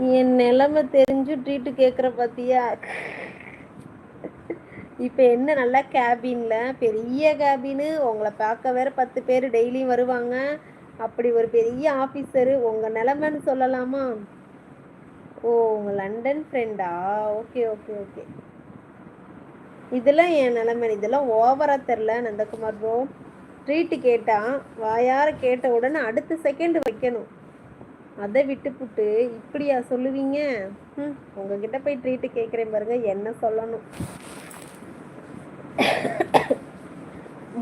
என் நிலைமை தெரிஞ்சு ட்ரீட்டு கேட்குற பார்த்தியா இப்போ என்ன நல்லா கேபின்ல பெரிய கேபின்னு உங்களை பார்க்க வேற பத்து பேர் டெய்லியும் வருவாங்க. அப்படி ஒரு பெரிய ஆஃபீஸரு உங்கள் நிலமைன்னு சொல்லலாமா? ஓ உங்கள் லண்டன் ஃப்ரெண்டா ஓகே ஓகே ஓகே இதெல்லாம் என் நிலைமை. இதெல்லாம் ஓவராக தெரில நந்தகுமார் ப்ரோ ட்ரீட்டு கேட்டான் வாயார கேட்ட உடனே அடுத்த செகண்ட் வைக்கணும். அதை விட்டுப்புட்டு இப்படியா சொல்லுவீங்க? ம் உங்ககிட்ட போய் ட்ரீட்டு கேட்குறேன் பாருங்க என்ன சொல்லணும்?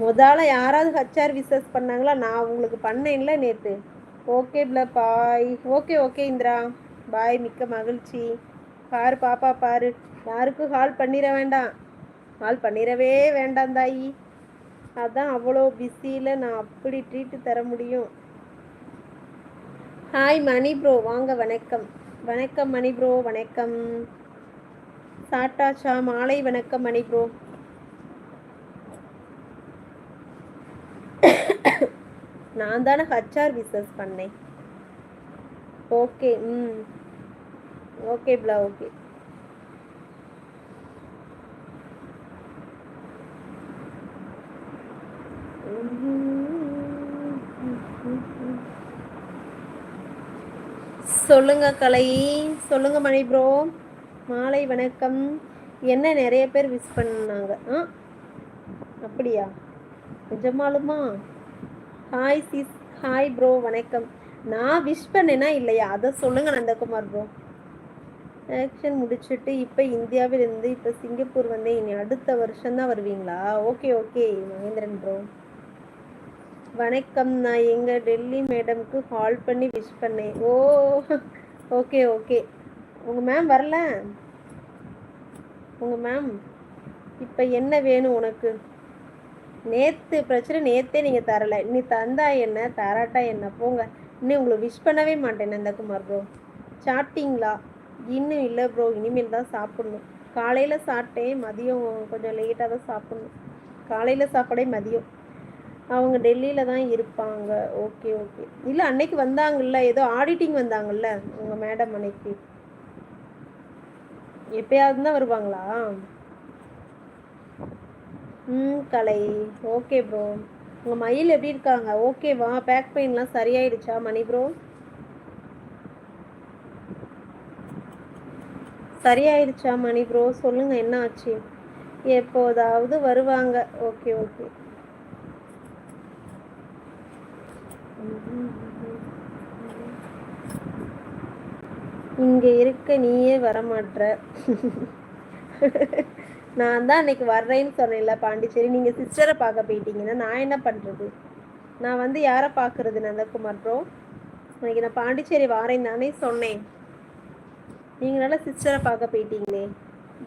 முதல்ல யாராவது ஹச்ஆர் விசஸ் பண்ணாங்களா? நான் உங்களுக்கு பண்ணேன்ல நேற்று okay பிள bye okay okay Indira. Bye மிக்க மகிழ்ச்சி. பாரு பாப்பா பாரு. யாருக்கும் ஹால் பண்ணிட வேண்டாம். ஹால் பண்ணிடவே வேண்டாம் தாயி. அதான் அவ்வளோ பிஸியில் நான் அப்படி ட்ரீட்டு தர முடியும். ஹாய் மணி ப்ரோ வாங்க வணக்கம். வணக்கம் மணி ப்ரோ வணக்கம். சாட்டாச்சா மாலை வணக்கம் மணி ப்ரோ நான் தானே ஹச்ஆர் பிஸ்னஸ் பண்ணேன். ஓகே ம். ஓகே பிளா ஓகே சொல்லுங்க கலை. சொல்லுங்க மணி ப்ரோ மாலை வணக்கம். என்ன நிறைய பேர் விஷ் பண்ணாங்க. ஆ? அப்படியா? நிஜமாலுமா? ஹாய் சிஸ் ஹாய் ப்ரோ வணக்கம். நான் விஷ் பண்ணேனா இல்லையா? அதை சொல்லுங்க நந்தகுமார் ப்ரோ ஆக்ஷன் முடிச்சுட்டு இப்போ இந்தியாவில் இருந்து இப்போ சிங்கப்பூர் வந்து இனி அடுத்த வருஷம் தான் வருவீங்களா? ஓகே ஓகே மகேந்திரன் ப்ரோ வணக்கம். நான் எங்கள் டெல்லி மேடம்க்கு கால் பண்ணி விஷ் பண்ணேன். ஓ ஓகே ஓகே உங்கள் மேம் வரல? உங்கள் மேம் இப்போ என்ன வேணும் உனக்கு? நேற்று பிரச்சனை நேற்றே நீங்கள் தரலை. நீ தந்தா என்ன தராட்டா என்ன? போங்க. இன்னும் உங்களை விஷ் பண்ணவே மாட்டேன் நந்தகுமார் ப்ரோ சாப்பிட்டீங்களா? இன்னும் இல்லை ப்ரோ இனிமேல் தான் சாப்பிட்ணும். காலையில் சாப்பிட்டேன் மதியம் கொஞ்சம் லேட்டாக தான் சாப்பிட்ணும். காலையில் சாப்பாடே மதியம். அவங்க டெல்லியில் தான் இருப்பாங்க. ஓகே ஓகே இல்லை அன்னைக்கு வந்தாங்கல்ல ஏதோ ஆடிட்டிங் வந்தாங்கல்ல உங்கள் மேடம் அன்னைக்கு? எப்பயாவது தான் வருவாங்களா? ம் கலை. ஓகே ப்ரோ உங்கள் மயில் எப்படி இருக்காங்க? ஓகேவா பேக் பெயின்லாம் சரியாயிடுச்சா மணி ப்ரோ சரியாயிடுச்சா மணி ப்ரோ சொல்லுங்கள் என்ன ஆச்சு? எப்போதாவது வருவாங்க. ஓகே ஓகே இங்க இருக்க நீயே வரமாட்ற. நான் தான் அன்னைக்கு வர்றேன்னு சொன்னேன்ல பாண்டிச்சேரி. நீங்க சிஸ்டரை பார்க்க போயிட்டீங்கன்னா நான் என்ன பண்றது? நான் வந்து யாரை பார்க்கறது நந்தகுமார் ப்ரோ அன்னைக்கு நான் பாண்டிச்சேரி வாரேன் தானே சொன்னேன். நீங்களால சிஸ்டரை பார்க்க போயிட்டீங்களே.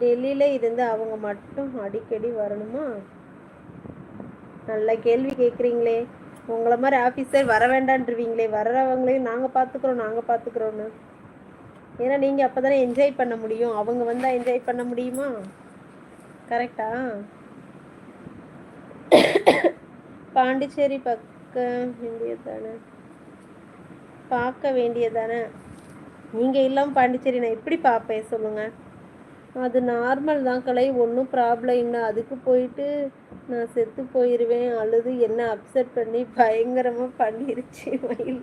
டெல்லியில் இருந்து அவங்க மட்டும் அடிக்கடி வரணுமா? நல்ல கேள்வி கேட்குறீங்களே உங்களை மாதிரி ஆஃபீஸர் வர வேண்டான்ருவீங்களே வர்றவங்களையும் நாங்கள் பார்த்துக்குறோம் நாங்கள் பார்த்துக்குறோன்னு ஏன்னா நீங்கள் அப்போ தானே என்ஜாய் பண்ண முடியும். அவங்க வந்தால் என்ஜாய் பண்ண முடியுமா? கரெக்டா பாண்டிச்சேரி பார்க்க வேண்டியதானே பார்க்க வேண்டியதானே நீங்கள் இல்லாமல் பாண்டிச்சேரி நான் எப்படி பார்ப்பேன் சொல்லுங்கள் அது நார்மல் தான் கலை ஒன்றும் ப்ராப்ளம் இல்லை. அதுக்கு போயிட்டு நான் செத்து போயிடுவேன் அழுது என்ன அப்செட் பண்ணி பயங்கரமாக பண்ணிருச்சு மயில்.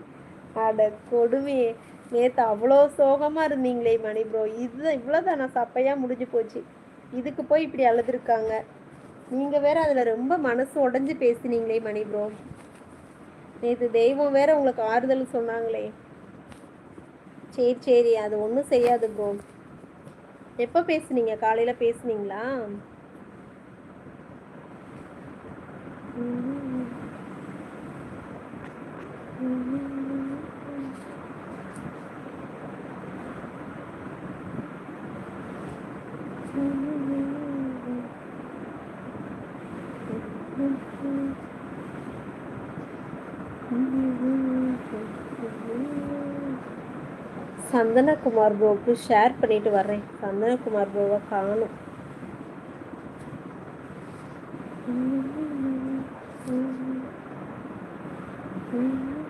அட கொடுமையே. நேற்று அவ்வளோ சோகமாக இருந்தீங்களே மணி ப்ரோ இது இவ்வளோதான் நான் சப்பையாக முடிஞ்சு போச்சு. இதுக்கு போய் இப்படி அழுதுருக்காங்க. நீங்கள் வேற அதில் ரொம்ப மனசு உடஞ்சி பேசினீங்களே மணி ப்ரோ நேற்று தெய்வம் வேற உங்களுக்கு ஆறுதல் சொன்னாங்களே. சரி சரி. அது ஒன்றும் செய்யாது ப்ரோ எப்போ பேசுனீங்க? காலையில் பேசுனீங்களா? சந்தனகுமார் போவுக்கு ஷேர் பண்ணிட்டு வர்றேன். சந்தனகுமார் ப்ரோவை காணும். 嗯。嗯。